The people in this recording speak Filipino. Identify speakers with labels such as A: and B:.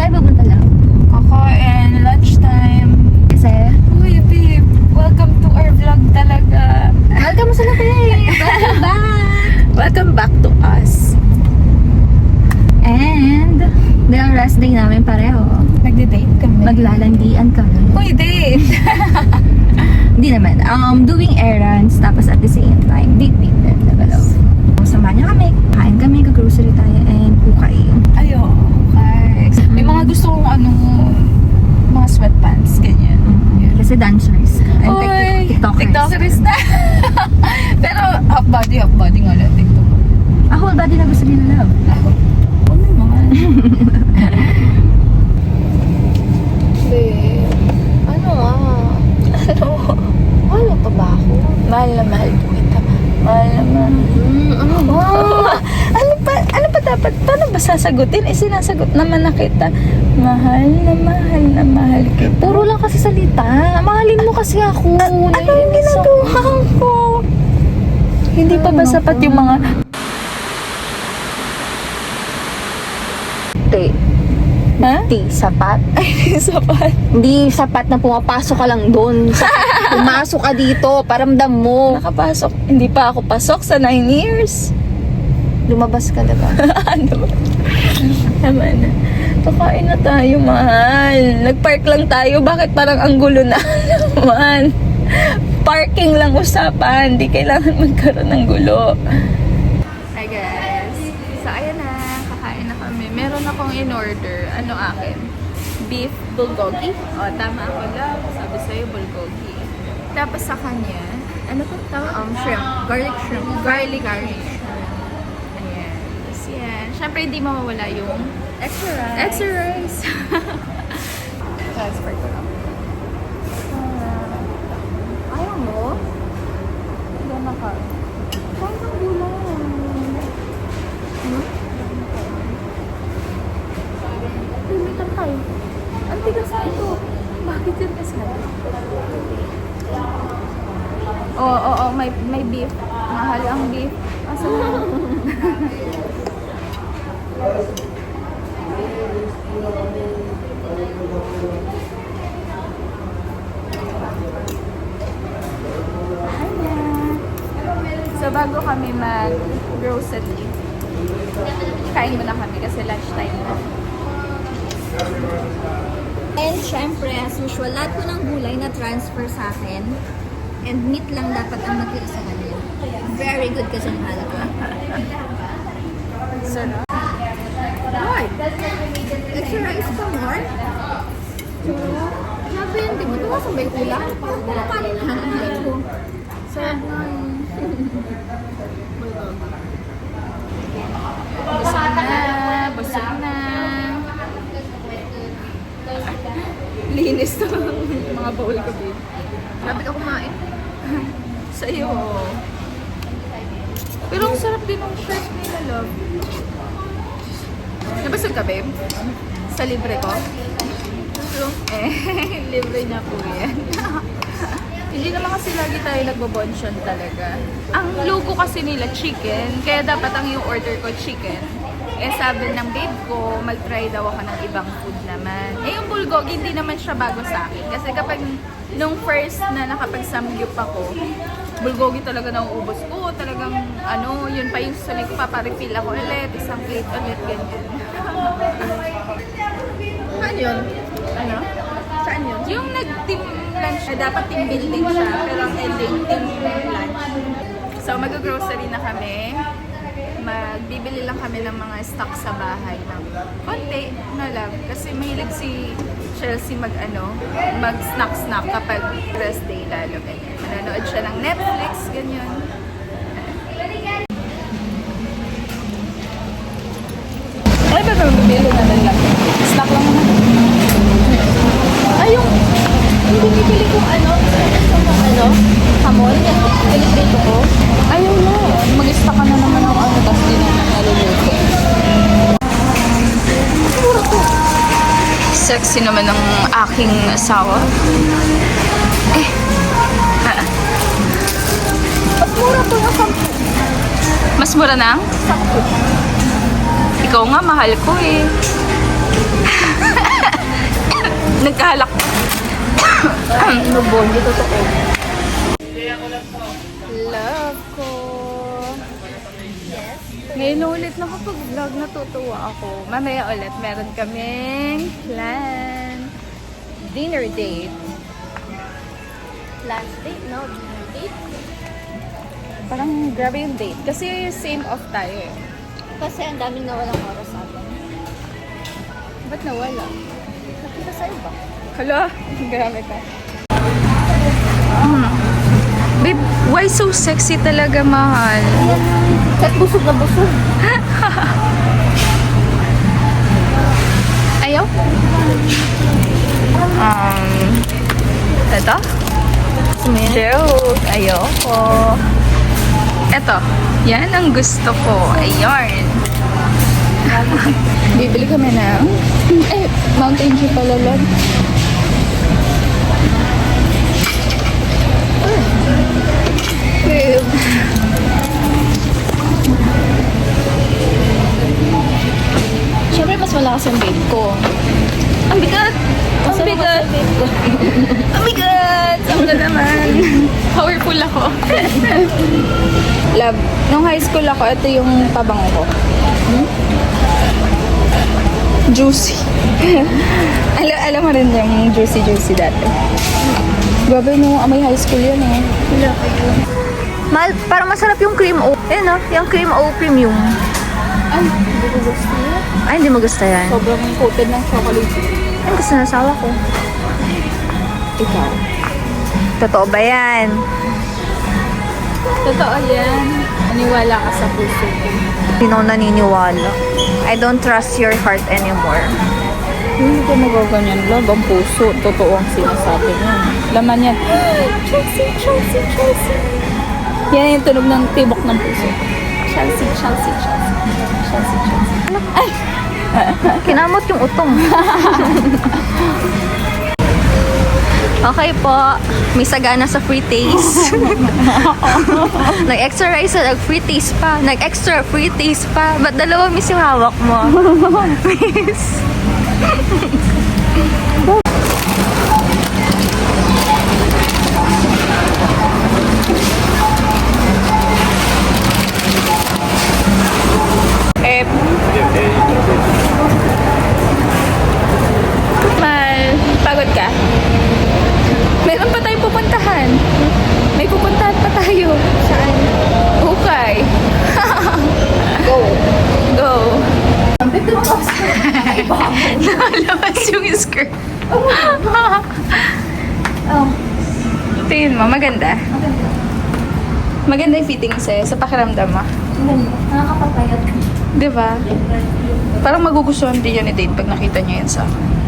A: tayo pupunta lang?
B: Kakain, lunchtime.
A: Kasi,
B: Uy, babe, welcome to our vlog talaga.
A: welcome sa babe! Welcome back!
B: Welcome back to us.
A: And, the rest day namin pareho.
B: Nagde-date kami.
A: Maglalandian kami.
B: Uy, date!
A: Hindi naman. Um, doing errands, tapos at the same time, date date din. Nagalaw. Samahan niya kami. Kain kami, grocery tayo, and ukay.
B: Ayo, okay. May mga gusto kong ano, mga sweatpants, ganyan.
A: Kasi dancers. And
B: Uy,
A: TikTokers.
B: TikTokers na. Pero half body, half body nga lang TikTok.
A: Ah, whole body na gusto nila love.
B: Ako, oh naman. Babe, ano ah? Ano? Mo pa ba ako? Mahal na mahal po kita. Mahal na mahal.
A: Mm, ano ba?
B: ano pa, ano pa dapat? Paano ba sasagutin? Eh, sinasagot naman na kita. Mahal na mahal na mahal kita.
A: Puro lang kasi salita. Mahalin mo kasi ako.
B: Ano ang ginagawa ko? Hindi pa ba sapat yung mga...
A: Te,
B: Ha?
A: te, sapat.
B: Ay, sapat.
A: Hindi sapat na pumapasok ka lang doon. Pumasok ka dito, paramdam mo.
B: Nakapasok. Hindi pa ako pasok sa 9 years.
A: Lumabas ka, diba?
B: ano? Tama na. Kakain na tayo, mahal. Nag-park lang tayo. Bakit parang ang gulo na naman? Parking lang usapan. Hindi kailangan magkaroon ng gulo. Hi guys. So ayan na. Kakain na kami. Meron akong in-order. Ano akin? Beef bulgogi. O, tama ako love. Sabi sa'yo bulgogi. Tapos sa kanya, ano to tawag?
A: Um, shrimp. Garlic shrimp.
B: Garlic garlic yan. Siyempre, hindi mawawala yung
A: extra rice.
B: Transfer ko lang.
A: Ayaw mo?
B: Yan na ka.
A: Kain ng gulay. Ano? Limitan tayo.
B: Ang tigas na ito. Bakit yung tigas na? Oo, oo, oo. May, may beef. Mahal ang beef. Asa na? So, bago kami mag-grocery, kain muna kami kasi lunchtime na.
A: And syempre, as usual, lahat po ng gulay na transfer sa akin. And meat lang dapat ang natira sa kanya. Very good kasi mahal ko.
B: So,
A: Extra rice pa more? So, sabi yun, di ba? Tuwasan ba yung kulang? Parang kumakain na. Ay ko. Sobrang...
B: busog na, busog na. Linis to mga bowl ko, babe.
A: Grabe ka kumain.
B: Sa'yo. Pero ang sarap din ng shirt nila, love. Nabasag ka, babe? Sa libre ko? Eh, libre na po yan. Hindi naman kasi lagi tayo nagbobonsyon talaga. Ang logo kasi nila chicken, kaya dapat ang yung order ko chicken. Eh sabi ng babe ko, mag-try daw ako ng ibang food naman. Eh yung bulgogi, hindi naman siya bago sa akin. Kasi kapag nung first na nakapag-samgyup ako, bulgogi talaga nauubos ko. Talagang ano, yun pa yung susunod ko, paparefill ako ulit, isang plate ulit, ganyan.
A: Saan yun?
B: ano?
A: Saan yun?
B: Yung nag-team lunch, eh, dapat team building siya, pero ang ending team lunch. So, mag-grocery na kami. Magbibili lang kami ng mga stock sa bahay ng konti na lang. Kasi mahilig si Chelsea mag ano, mag snack snack kapag rest day lalo ganyan. Manonood siya ng Netflix, ganyan. Ay, ba bibili na lang? Snack lang naman. Ay, yung, yung binibili kong ano, Sexy naman ng aking asawa. Eh. Ah. Mas mura to na sampu. Mas mura na? Ikaw nga, mahal ko eh. Nagkahalak.
A: Inubon, di totoo.
B: Love ko. Ngayon ulit nakapag-vlog, natutuwa ako. Mamaya ulit, meron kaming plan. Dinner date.
A: Last date, no? Date?
B: Parang grabe yung date. Kasi same off tayo eh.
A: Kasi ang daming nawalang oras sa atin.
B: Ba't nawala? Nakita sa'yo ba? Hala, grabe ka. Mm. Babe, why so sexy talaga, mahal?
A: Kahit busog na busog.
B: Ayaw? Um, ito? Joke. Ayoko. Ito. Yan ang gusto ko. Ayun. Bibili kami ng... Eh, Mountain Dew pala lang. Babe. Siyempre, mas malakas ang babe ko. Ang bigat! Ang bigat! Ang bigat! Ang bigat naman. Powerful ako. Love, nung high school ako, ito yung pabango ko. Hmm? Juicy. alam, alam mo rin yung juicy-juicy dati. Grabe nung amoy high school yun eh.
A: Mahal, parang masarap yung cream o. Eh no, yung cream o premium.
B: Ay, hindi ko gusto yun.
A: Ay, hindi mo gusto yan.
B: Sobrang coated ng chocolate.
A: Ay, gusto ng asawa ko.
B: Ikaw.
A: Totoo ba yan?
B: Totoo yan. Maniwala ka sa puso ko.
A: Sino naniniwala? I don't trust your heart anymore.
B: Hindi ko magaganyan. Love ang puso. Totoo ang sinasabi niya. Laman yan. Chelsea, Chelsea, Chelsea. Yan yung tunog ng tibok ng puso. Chelsea, Chelsea, Chelsea. Chelsea, Chelsea. Ay!
A: Kinamot yung utong. okay po. May sagana sa free taste. Nag-extra rice at nag-free taste pa. Nag-extra free taste pa. Ba't dalawa miss yung hawak mo? miss.
B: Nakalabas yung skirt. Tingin mo, maganda? Maganda yung fitting sa'yo, sa pakiramdam mo.
A: Nakakapapayat.
B: Di ba? Parang magugustuhan din yan ni Dane pag nakita niya yan sa akin.